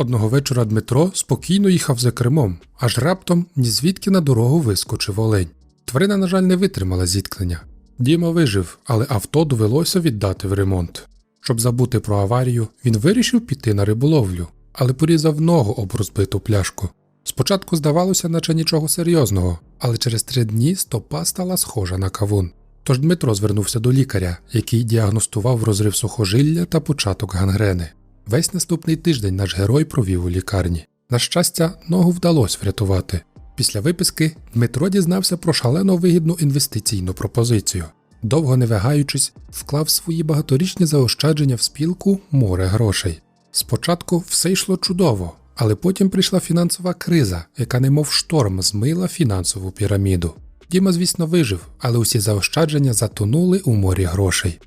Одного вечора Дмитро спокійно їхав за кермом, аж раптом ні звідки на дорогу вискочив олень. Тварина, на жаль, не витримала зіткнення. Діма вижив, але авто довелося віддати в ремонт. Щоб забути про аварію, він вирішив піти на риболовлю, але порізав ногу об розбиту пляшку. Спочатку здавалося, наче нічого серйозного, але через три дні стопа стала схожа на кавун. Тож Дмитро звернувся до лікаря, який діагностував розрив сухожилля та початок гангрени. Весь наступний тиждень наш герой провів у лікарні. На щастя, ногу вдалося врятувати. Після виписки Дмитро дізнався про шалено вигідну інвестиційну пропозицію. Довго не вагаючись, вклав свої багаторічні заощадження в спілку море грошей. Спочатку все йшло чудово, але потім прийшла фінансова криза, яка немов шторм змила фінансову піраміду. Діма, звісно, вижив, але усі заощадження затонули у морі грошей.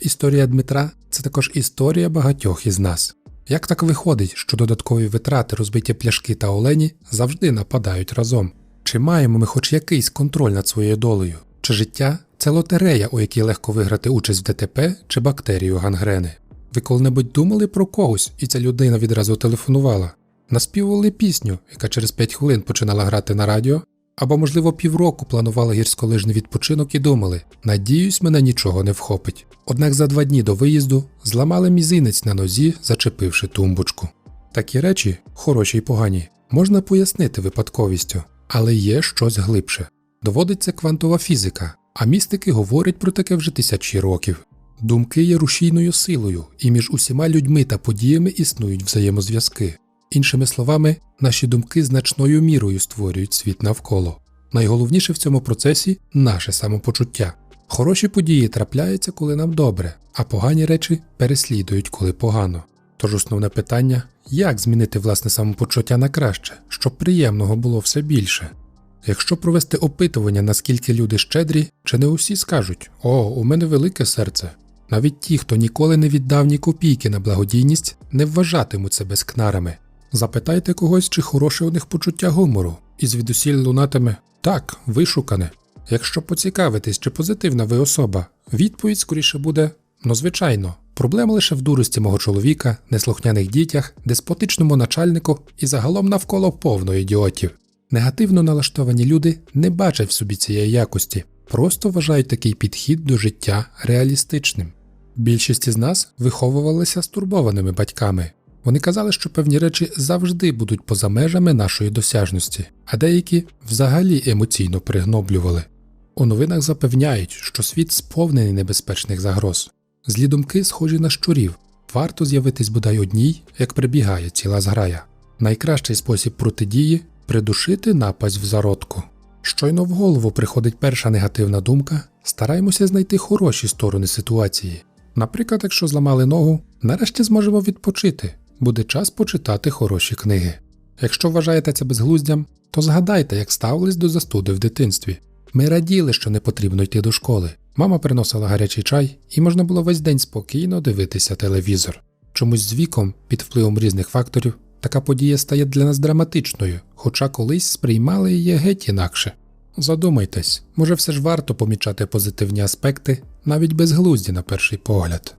Історія Дмитра це також історія багатьох із нас. Як так виходить, що додаткові витрати, розбиті пляшки та олені завжди нападають разом? Чи маємо ми хоч якийсь контроль над своєю долею? Чи життя це лотерея, у якій легко виграти участь в ДТП чи бактерію гангрени? Ви коли-небудь думали про когось, і ця людина відразу телефонувала? Наспівували пісню, яка через 5 хвилин починала грати на радіо, або, можливо, півроку планували гірськолижний відпочинок і думали: надіюсь, мене нічого не вхопить. Однак за два дні до виїзду зламали мізинець на нозі, зачепивши тумбочку. Такі речі, хороші й погані, можна пояснити випадковістю, але є щось глибше. Доводиться квантова фізика, а містики говорять про таке вже тисячі років. Думки є рушійною силою, і між усіма людьми та подіями існують взаємозв'язки. Іншими словами, наші думки значною мірою створюють світ навколо. Найголовніше в цьому процесі наше самопочуття. Хороші події трапляються, коли нам добре, а погані речі переслідують, коли погано. Тож основне питання як змінити власне самопочуття на краще, щоб приємного було все більше. Якщо провести опитування, наскільки люди щедрі, чи не усі скажуть О, у мене велике серце. Навіть ті, хто ніколи не віддав ні копійки на благодійність, не вважатимуть себе скнарами. Запитайте когось, чи хороше у них почуття гумору, і звідусіль лунатиме так, вишукане. Якщо поцікавитись, чи позитивна ви особа, відповідь скоріше буде ну звичайно. Проблема лише в дурості мого чоловіка, неслухняних дітях, деспотичному начальнику і загалом навколо повно ідіотів. Негативно налаштовані люди не бачать в собі цієї якості, просто вважають такий підхід до життя реалістичним. Більшість із нас виховувалися стурбованими батьками. Вони казали, що певні речі завжди будуть поза межами нашої досяжності, а деякі взагалі емоційно пригноблювали. У новинах запевняють, що світ сповнений небезпечних загроз. Злі думки схожі на щурів, варто з'явитись бодай одній, як прибігає ціла зграя. Найкращий спосіб протидії придушити напасть в зародку. Щойно в голову приходить перша негативна думка, стараємося знайти хороші сторони ситуації. Наприклад, якщо зламали ногу, нарешті зможемо відпочити, буде час почитати хороші книги. Якщо вважаєте це безглуздям, то згадайте, як ставились до застуди в дитинстві. Ми раділи, що не потрібно йти до школи. Мама приносила гарячий чай, і можна було весь день спокійно дивитися телевізор. Чомусь з віком, під впливом різних факторів, така подія стає для нас драматичною, хоча колись сприймали її геть інакше. Задумайтесь, може все ж варто помічати позитивні аспекти, навіть безглузді на перший погляд.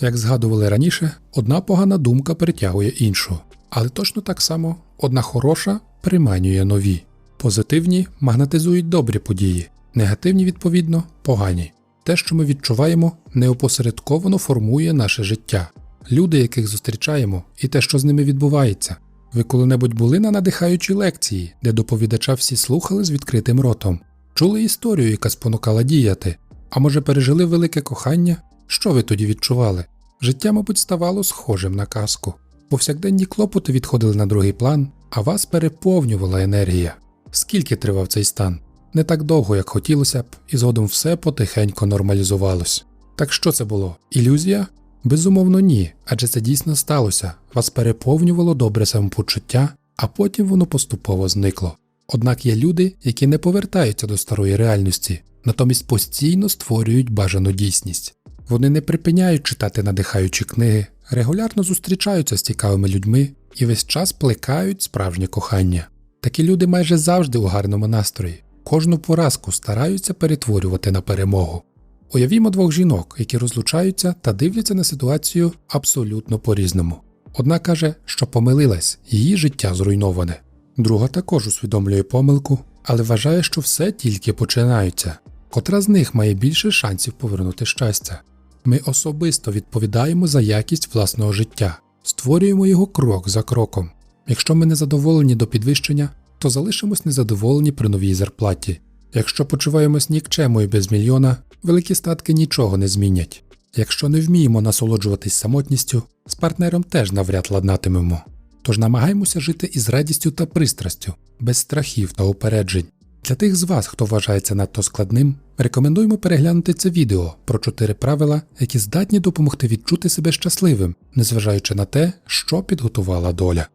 Як згадували раніше, одна погана думка притягує іншу, але точно так само одна хороша приманює нові. Позитивні магнетизують добрі події, негативні, відповідно, погані. Те, що ми відчуваємо, неопосередковано формує наше життя, люди, яких зустрічаємо, і те, що з ними відбувається. Ви коли-небудь були на надихаючій лекції, де доповідача всі слухали з відкритим ротом, чули історію, яка спонукала діяти, а може пережили велике кохання? Що ви тоді відчували? Життя, мабуть, ставало схожим на казку. Повсякденні клопоти відходили на другий план, а вас переповнювала енергія. Скільки тривав цей стан? Не так довго, як хотілося б, і згодом все потихенько нормалізувалось. Так що це було? Ілюзія? Безумовно, ні, адже це дійсно сталося. Вас переповнювало добре самопочуття, а потім воно поступово зникло. Однак є люди, які не повертаються до старої реальності, натомість постійно створюють бажану дійсність. Вони не припиняють читати надихаючі книги, регулярно зустрічаються з цікавими людьми і весь час плекають справжнє кохання. Такі люди майже завжди у гарному настрої, кожну поразку стараються перетворювати на перемогу. Уявімо двох жінок, які розлучаються та дивляться на ситуацію абсолютно по-різному. Одна каже, що помилилась, її життя зруйноване. Друга також усвідомлює помилку, але вважає, що все тільки починається. Котра з них має більше шансів повернути щастя. Ми особисто відповідаємо за якість власного життя, створюємо його крок за кроком. Якщо ми не задоволені до підвищення, то залишимось незадоволені при новій зарплаті. Якщо почуваємось нікчемою без мільйона, великі статки нічого не змінять. Якщо не вміємо насолоджуватись самотністю, з партнером теж навряд ладнатимемо. Тож намагаємося жити із радістю та пристрастю, без страхів та упереджень. Для тих з вас, хто вважається надто складним, рекомендуємо переглянути це відео про чотири правила, які здатні допомогти відчути себе щасливим, незважаючи на те, що підготувала доля.